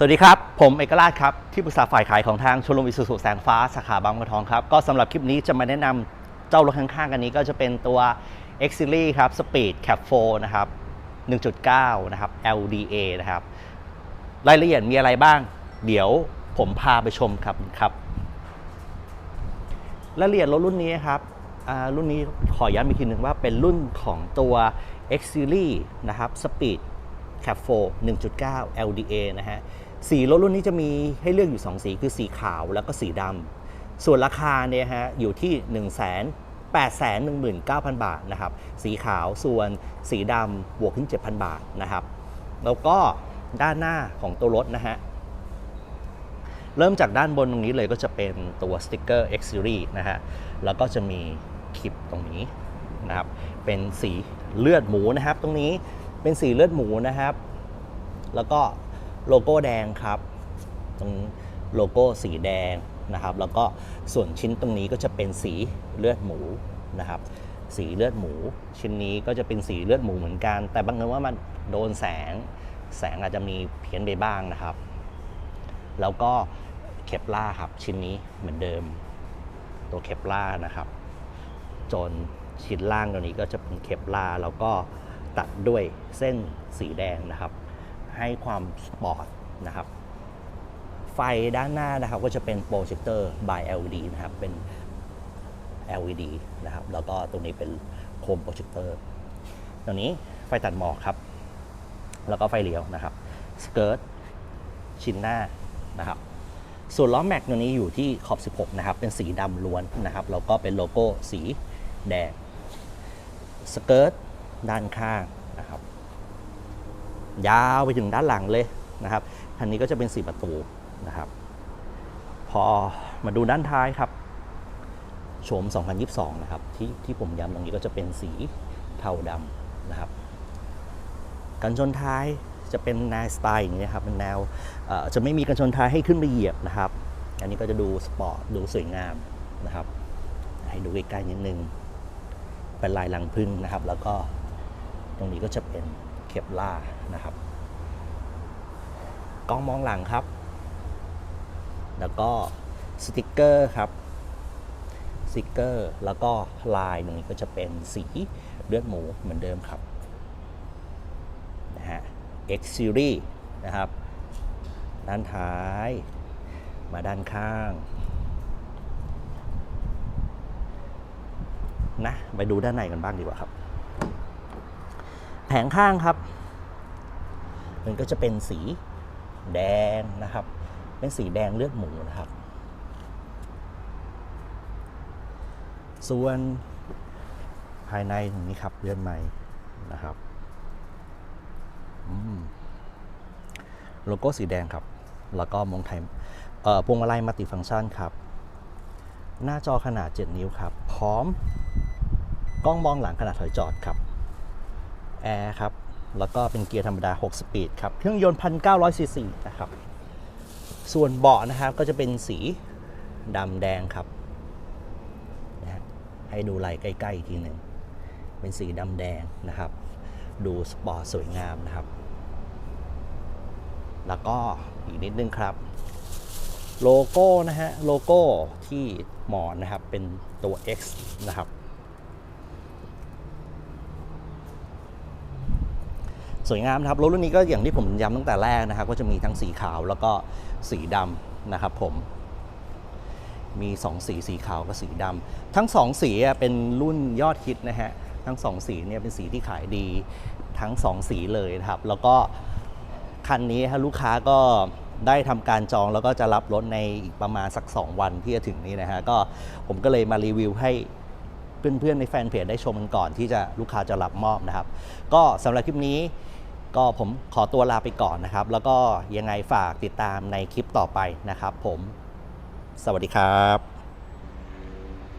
สวัสดีครับ ผมเอกราชครับ ที่ปรึกษาฝ่ายขายของทางชมรมอิสุสุแสงฟ้าสาขาบางบัวทองครับ ก็สำหรับคลิปนี้จะมาแนะนำเจ้ารถข้างๆกันนี้ก็จะเป็นตัว X Series ครับ Speed Cap 4นะครับ 1.9 นะครับ LDA นะครับ รายละเอียดมีอะไรบ้าง เดี๋ยวผมพาไปชมครับครับ รายละเอียดรถรุ่นนี้ครับอ่ารุ่นนี้ขอย้ำอีกทีหนึ่งว่าเป็นรุ่นของตัว X Series นะครับ Speed Cap 4 1.9 LDA นะฮะ สีรถรุ่นนี้จะมีให้เลือกอยู่ 2 สีคือสีขาวแล้วก็สีดำส่วนราคาเนี่ยฮะอยู่ที่ 1 8 1 9 0 0 0 บาทนะครับสีขาวส่วนสีดำบวกขึ้น 7,000 บาทนะครับ แล้วก็ด้านหน้าของตัวรถนะฮะเริ่มจากด้านบนตรงนี้เลยก็จะเป็นตัวสติกเกอร์ X Series นะฮะ แล้วก็จะมีคลิปตรงนี้นะครับ เป็นสีเลือดหมูนะครับ ตรงนี้เป็นสีเลือดหมูนะครับ แล้วก็ โลโก้แดงครับ ตรงโลโก้สีแดงนะครับ แล้วก็ส่วนชิ้นตรงนี้ก็จะเป็นสีเลือดหมูนะครับ สีเลือดหมู ชิ้นนี้ก็จะเป็นสีเลือดหมูเหมือนกัน แต่บางเอิญว่ามันโดนแสง แสงอาจจะมีเพี้ยนไปบ้างนะครับ แล้วก็เคปล่าครับชิ้นนี้เหมือนเดิม ตัวเคปล่านะครับ จนชิ้นล่างตัวนี้ก็จะเป็นเคปล่าแล้วก็ตัดด้วยเส้นสีแดงนะครับ ให้ความสปอร์ตนะครับ ไฟด้านหน้านะครับก็จะเป็นโปรเจคเตอร์ by LED นะครับ เป็น LED นะครับ แล้วก็ตรงนี้เป็นโคมโปรเจคเตอร์ ตรงนี้ไฟตัดหมอกครับ แล้วก็ไฟเลี้ยวนะครับ สเกิร์ตชิ้นหน้านะครับส่วนล้อแม็กตัวนี้อยู่ที่ขอบ 16 นะครับ เป็นสีดำล้วนนะครับ แล้วก็เป็นโลโก้สีแดง สเกิร์ตด้านข้างนะครับ ยาวไปถึงด้านหลังเลยนะครับคันนี้ก็จะเป็นสีประตูนะครับ พอมาดูด้านท้ายครับโฉม 2022 นะครับ ที่ที่ผมย้ำตรงนี้ก็จะเป็นสีเทาดำนะครับ กันชนท้ายจะเป็นแนวสไตล์อย่างนี้นะครับเป็นแนวจะไม่มีกันชนท้ายให้ขึ้นไปเหยียบนะครับ อันนี้ก็จะดูสปอร์ตดูสวยงามนะครับ ให้ดูใกล้ๆนิดนึง เป็นลายลังพึ่งนะครับ แล้วก็ตรงนี้ก็จะเป็น เคปล่านะครับ กล้องมองหลังครับ แล้วก็สติกเกอร์ครับสติกเกอร์ แล้วก็ลายตรงนี้ก็จะเป็นสีเลือดหมูเหมือนเดิมครับนะฮะ X Series นะครับ ด้านท้ายมาด้านข้างนะไปดูด้านในกันบ้างดีกว่าครับ แผงข้างครับ มันก็จะเป็นสีแดงนะครับ เป็นสีแดงเลือดหมูนะครับ ส่วนภายในตรงนี้ครับเลือดใหม่นะครับโลโก้สีแดงครับ แล้วก็มงไทยเอ่อพวงมาลัยมัลติฟังก์ชันครับ หน้าจอขนาด 7 นิ้วครับ พร้อมกล้องมองหลังขนาดถอยจอดครับ แอร์ครับ แล้วก็เป็นเกียร์ธรรมดา 6 สปีดครับ เครื่องยนต์ 1,900ซีซีนะครับ ส่วนเบาะนะครับก็จะเป็นสีดำแดงครับนะฮะให้ดูลายใกล้ๆอีกทีหนึ่ง เป็นสีดำแดงนะครับ ดูสปอร์ตสวยงามนะครับ แล้วก็อีกนิดนึงครับ โลโก้นะฮะ โลโก้ที่หมอนนะครับ เป็นตัว X นะครับ สวยงามนะครับรถรุ่นนี้ก็อย่างที่ผมย้ำตั้งแต่แรกนะครับ ก็จะมีทั้งสีขาวแล้วก็สีดำนะครับผมมี 2 สีสีขาวกับสีดำทั้ง 2 สีเป็นรุ่นยอดฮิตนะฮะทั้ง 2 สีเนี่ยเป็นสีที่ขายดีทั้ง 2 สีเลยนะครับ แล้วก็คันนี้ฮะลูกค้าก็ได้ทำการจองแล้วก็จะรับรถในอีกประมาณสัก 2 วันที่จะถึงนี้นะฮะก็ผมก็เลยมารีวิวให้เพื่อนๆในแฟนเพจได้ชมกันก่อนที่จะลูกค้าจะรับมอบนะครับ ก็สำหรับคลิปนี้ ก็ผมขอตัวลาไปก่อนนะครับ แล้วก็ยังไงฝากติดตามในคลิปต่อไปนะครับผม สวัสดีครับ